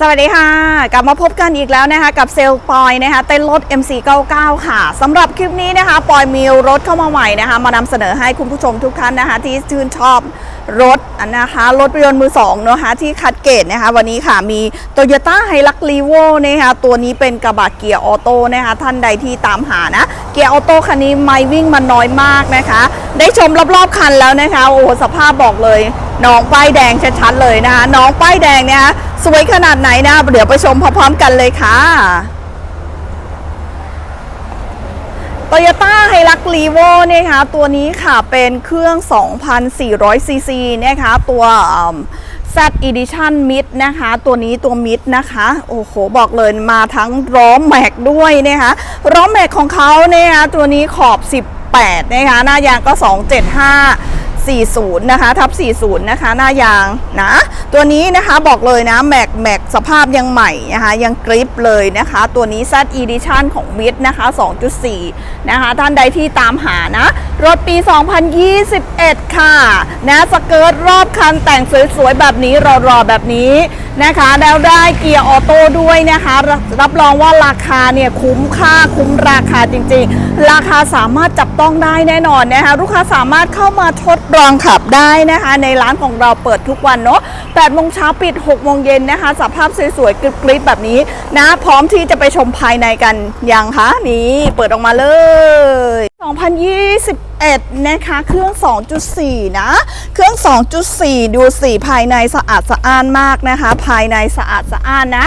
สวัสดีค่ะ กลับมาพบกันอีกแล้วนะคะ กับเซลล์ปอยนะคะเต้นรถ MC99 ค่ะสำหรับคลิปนี้นะคะ ปอยมีรถเข้ามาใหม่นะคะ มานำเสนอให้คุณผู้ชมทุกท่านนะคะ ที่ชื่นชอบรถนะคะรถยนต์มือสองนะคะที่คัดเกตนะคะ วันนี้ค่ะมี Toyota h i l u x r e v o นะคะตัวนี้เป็นกระบะเกียร์ออโต้นะคะ ท่านใดที่ตามหานะ เกียร์ออโต้คันนี้ไม่วิ่งมันน้อยมากนะคะ ได้ชมรอบๆคันแล้วนะคะ โอ้โหสภาพบอกเลยน้องป้ายแดงชัดๆเลยนะคะน้องป้ายแดงเนี่ย สวยขนาดไหนนะเดี๋ยวไปชมพร้อมๆกันเลยค่ะ Toyota h i l u x r e v o นะคะตัวนี้ค่ะเป็นเครื่อง 2,400 ซีซีนะคะตัว Z Edition Mid นะคะ ตัวนี้ตัว Mid นะคะ โอ้โห บอกเลยมาทั้งล้อแม็กด้วยนะคะล้อแม็กของเขาเนี่ยนะตัวนี้ขอบ 18 นะคะ หน้ายางก็ 275 40 นะคะ ทับ 40 นะคะ หน้ายางนะ ตัวนี้นะคะบอกเลยนะ แม็กแม็กสภาพยังใหม่นะคะ ยังกริปเลยนะคะ ตัวนี้ Z Edition ของวิทนะคะ 2.4 นะคะ ท่านใดที่ตามหานะ รถปี 2021 ค่ะ นะสเกิร์ตรอบคันแต่งสวยๆ แบบนี้รอๆ แบบนี้นะคะ แล้วได้เกียร์ออโต้ด้วยนะคะ รับรับรองว่าราคาเนี่ยคุ้มค่าคุ้มราคาจริงๆ ราคาสามารถจับต้องได้แน่นอนนะคะ ลูกค้าสามารถเข้ามาทดลองขับได้นะคะ ในร้านของเราเปิดทุกวันเนาะ8โมงเช้าปิด6โมงเย็นนะคะ สภาพสวยๆกริบๆแบบนี้นะ พร้อมที่จะไปชมภายในกันยังคะนี่เปิดออกมาเลย 2021 นะคะ เครื่อง 2.4 นะ เครื่อง 2.4 ดูสีภายในสะอาดสะอ้านมากนะคะ ภายในสะอาดสะอ้านนะ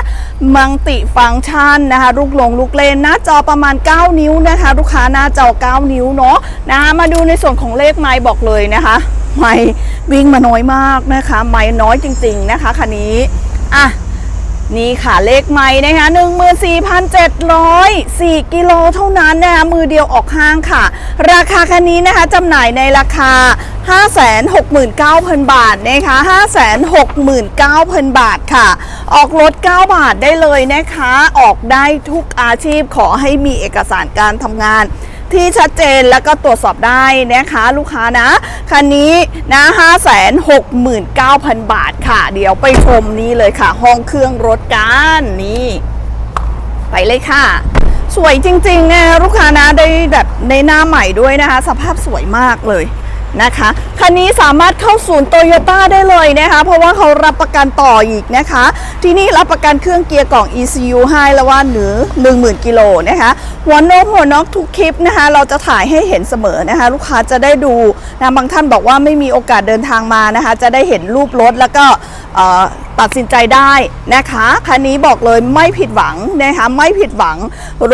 มังติฟังก์ชันนะคะลูกลงลูกเลนหน้าจอประมาณ 9 นิ้วนะคะ ลูกค้าหน้าจอ 9 นิ้วเนาะนะคะมาดูในส่วนของเลขไม้บอกเลยนะคะ ไม้วิ่งมาน้อยมากนะคะ ไม้น้อยจริง ๆนะคะคันนี้อะ นี่ค่ะเลขไม้นะคะ 14,704 กิโลเท่านั้นนะคะ มือเดียวออกห้างค่ะ ราคาคันนี้นะคะจำหน่ายในราคา 569,000 บาทนะคะ 569,000 บาทค่ะ ออกรถ 9 บาทได้เลยนะคะ ออกได้ทุกอาชีพขอให้มีเอกสารการทำงาน ที่ชัดเจนแล้วก็ตรวจสอบได้นะคะลูกค้านะ คันนี้นะ569,000 บาทค่ะ เดี๋ยวไปชมนี้เลยค่ะ ห้องเครื่องรถกันนี่ ไปเลยค่ะ สวยจริงๆนะลูกค้านะได้แบบในหน้าใหม่ด้วยนะคะ สภาพสวยมากเลย นะคะคันนี้สามารถเข้าศูนย์โตโยต้าได้เลยนะคะ เพราะว่าเขารับประกันต่ออีกนะคะ ที่นี่รับประกันเครื่องเกียร์กล่อง ECU ให้ละว่าหนือ10,000 กิโลนะคะหัวโน้มหัวน็อกทุกคลิปนะคะ เราจะถ่ายให้เห็นเสมอนะคะ ลูกค้าจะได้ดูนะบางท่านบอกว่าไม่มีโอกาสเดินทางมานะคะ จะได้เห็นรูปรถแล้วก็ ตัดสินใจได้นะคะคันนี้บอกเลยไม่ผิดหวังนะคะไม่ผิดหวัง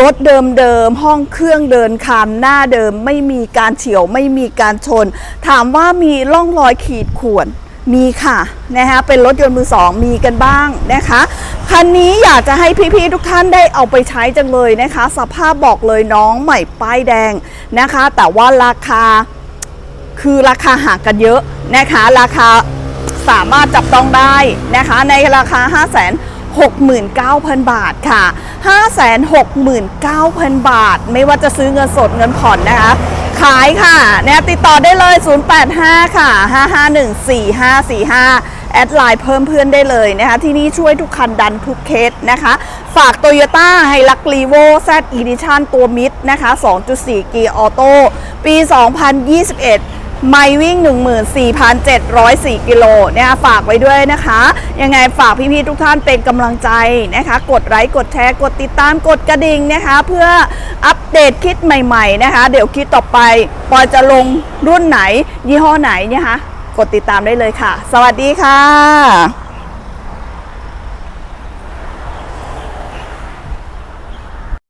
รถเดิมเดิมๆห้องเครื่องเดินคามหน้าเดิม ไม่มีการเฉียวไม่มีการชน ถามว่ามีร่องรอยขีดข่วนมีค่ะนะคะเป็นรถยนต์มือสองมีกันบ้างนะคะคันนี้อยากจะให้พี่ๆทุกท่านได้เอาไปใช้จังเลยนะคะ สภาพบอกเลยน้องใหม่ป้ายแดงนะคะ แต่ว่าราคาคือราคาห่างกันเยอะนะคะ ราคา สามารถจับต้องได้นะคะ ในราคา5 6 9 0 0 0 บาทค่ะ 569,000 บาท ไม่ว่าจะซื้อเงินสดเงินผ่อนนะคะ ขายค่ะนะติดต่อได้เลย 085 ค่ะ 5514545 แอดไลน์เพิ่มเพื่อนได้เลยนะคะ ที่นี่ช่วยทุกคันดันทุกเคสนะคะ ฝาก Toyota h i l u x r e v o Z Edition ตัวมิดนะคะ 2.4 เกียร์ออโต้ปี 2021 ไม่วิ่ง 14,704กิโลเนี่ยฝากไว้ด้วยนะคะ ยังไงฝากพี่ๆทุกท่านเป็นกำลังใจนะคะ กดไลค์กดแชร์กดติดตามกดกระดิ่งนะคะ เพื่ออัปเดตคลิปใหม่ๆนะคะ เดี๋ยวคลิปต่อไปปอยจะลงรุ่นไหน ยี่ห้อไหนเนี่ยคะกดติดตามได้เลยค่ะ สวัสดีค่ะ